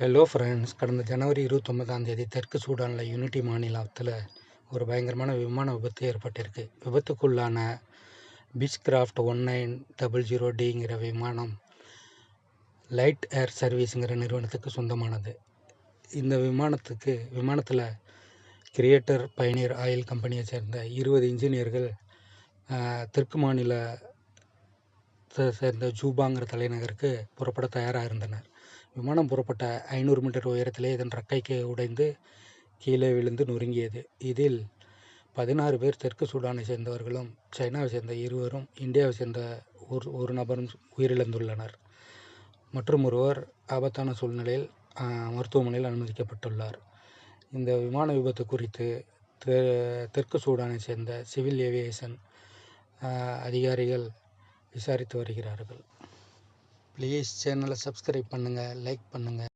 Hello friends கடந்த ஜனவரி இருபத்தொம்பதாம் தேதி தெற்கு சூடானில் யூனிட்டி மாநிலத்தில் ஒரு பயங்கரமான விமான விபத்து ஏற்பட்டிருக்கு. விபத்துக்குள்ளான Beechcraft one nine double zero டிங்கிற விமானம் லைட் ஏர் சர்வீஸுங்கிற நிறுவனத்துக்கு சொந்தமானது. இந்த விமானத்துக்கு விமானத்தில் கிரியேட்டர் பயணியர் ஆயில் கம்பெனியை சேர்ந்த இருபது இன்ஜினியர்கள் தெற்கு மாநில சேர்ந்த ஜூபாங்கிற தலைநகருக்கு புறப்பட தயாராக இருந்தனர். விமானம் புறப்பட்ட ஐநூறு மீட்டர் உயரத்திலே இதன் ரெக்கைக்கு உடைந்து கீழே விழுந்து நொறுங்கியது. இதில் பதினாறு பேர் தெற்கு சூடானை சேர்ந்தவர்களும் சைனாவை சேர்ந்த இருவரும் இந்தியாவை சேர்ந்த ஒரு ஒரு நபரும் உயிரிழந்துள்ளனர். மற்றும் ஒருவர் ஆபத்தான சூழ்நிலையில் மருத்துவமனையில் அனுமதிக்கப்பட்டுள்ளார். இந்த விமான விபத்து குறித்து தெ- தெற்கு சூடானை சேர்ந்த சிவில் ஏவியேஷன் அதிகாரிகள் விசாரித்து வருகிறார்கள். ப்ளீஸ் சேனலை சப்ஸ்கிரைப் பண்ணுங்கள் லைக் பண்ணுங்கள்